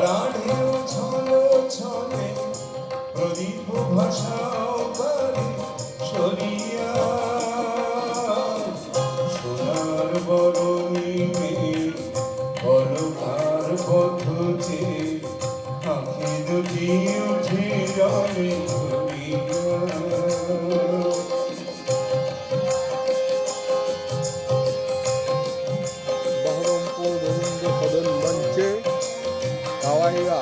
ভরা ঢেউ ছলো ছলে প্রদীপ ভাষাও পারে সরিয়া সোনার বরণী অলকার পথে আঁখি দুটি উঠে জলে ভাইরা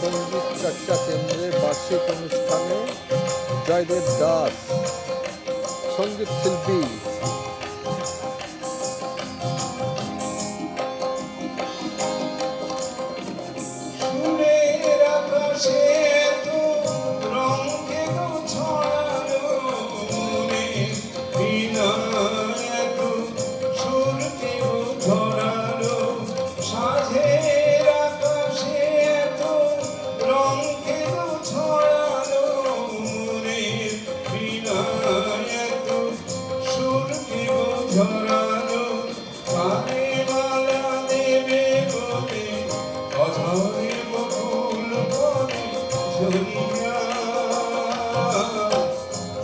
সংগীত চর্চা কেন্দ্রের বার্ষিক অনুষ্ঠানে জয়দেব দাস সংগীত শিল্পী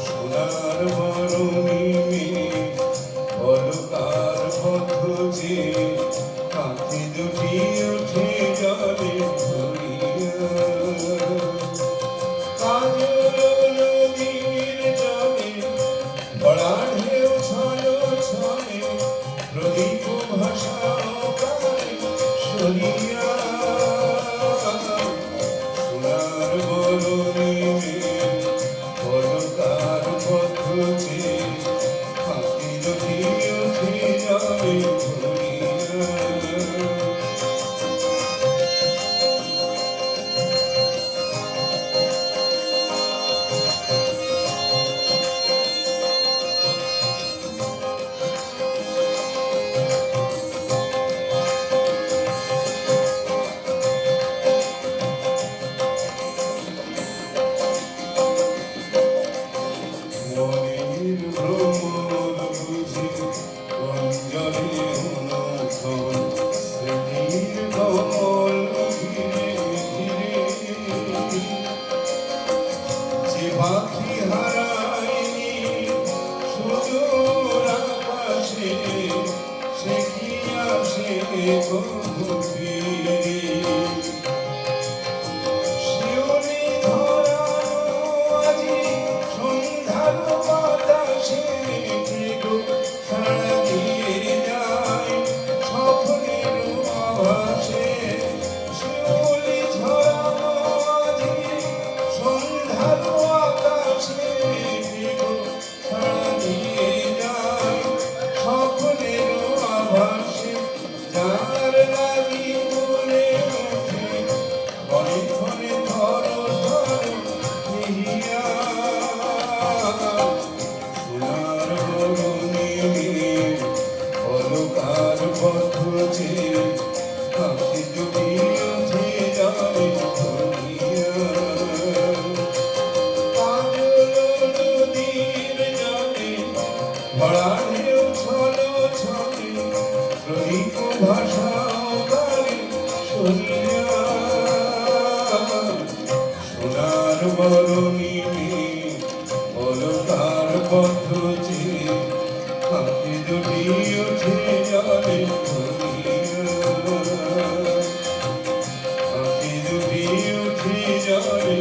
সোনার মরণিমি অলকার পথ যে পাখি দুটি উঠে যাবে প্রদীপ ভাষা সরিয়া সে কি আসে বন্ধু পড়ানেও ছল ছলে প্রদীপ ভাষা গানে শুনিয়া সোনার বরণী অলকার পথ যে হাতে দুটি আছে জানে হাতে দুটি আছে জানে